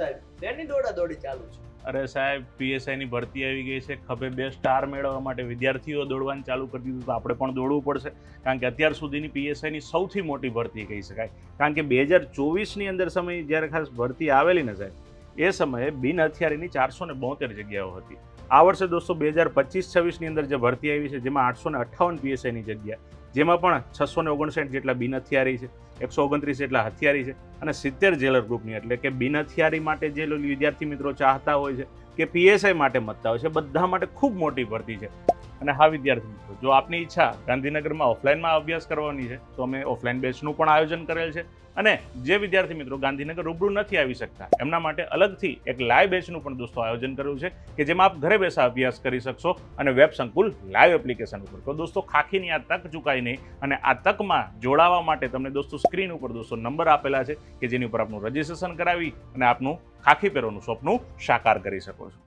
સાહેબ તેની દોડા દોડી ચાલુ છે. અરે સાહેબ પીએસઆઈની ભરતી આવી ગઈ છે. ખભે બે સ્ટાર મેળવવા માટે વિદ્યાર્થીઓ દોડવાનું ચાલુ કરી દીધું તો આપણે પણ દોડવું પડશે. કારણ કે અત્યાર સુધીની પીએસઆઈની સૌથી મોટી ભરતી કહી શકાય. કારણ કે બે હજાર ચોવીસની અંદર સમય જ્યારે ખાસ ભરતી આવેલી ને સાહેબ એ સમયે બિન હથિયારીની ચારસો ને બોતેર જગ્યાઓ હતી. આ વર્ષે દોસ્તો બે હજાર પચીસ છવ્વીસની અંદર જે ભરતી આવી છે, જેમાં આઠસો ને અઠ્ઠાવન પીએસઆઈની જગ્યા, જેમાં પણ છસો ને ઓગણસાઠ જેટલા બિન હથિયારી છે, એકસો ઓગણત્રીસ જેટલા હથિયારી છે અને સિત્તેર જેલર ગ્રુપની, એટલે કે બિન હથિયારી માટે જે વિદ્યાર્થી મિત્રો ચાહતા હોય છે કે પીએસઆઈ માટે મતતા હોય છે, બધા માટે ખૂબ મોટી ભરતી છે. અને હા, વિદ્યાર્થી મિત્રો, જો આપની ઈચ્છા ગાંધીનગરમાં ઓફલાઈનમાં અભ્યાસ કરવાની છે, તો અમે ઓફલાઈન બેચનું પણ આયોજન કરેલ છે. અને જે વિદ્યાર્થી મિત્રો ગાંધીનગર રૂબરૂ નથી આવી શકતા, એમના માટે અલગથી એક લાઈવ બેચનું પણ દોસ્તો આયોજન કર્યું છે, કે જેમાં આપ ઘરે બેસા અભ્યાસ કરી શકશો અને વેબ સંકુલ લાઈવ એપ્લિકેશન ઉપર. તો દોસ્તો, ખાખીની આ તક ચૂકાય નહીં અને આ તકમાં જોડાવા માટે તમને દોસ્તો સ્ક્રીન ઉપર દોસ્તો નંબર આપેલા છે, કે જેની ઉપર આપનું રજીસ્ટ્રેશન કરાવી અને આપનું ખાખી પહેરવાનું સ્વપ્નું સાકાર કરી શકો છો.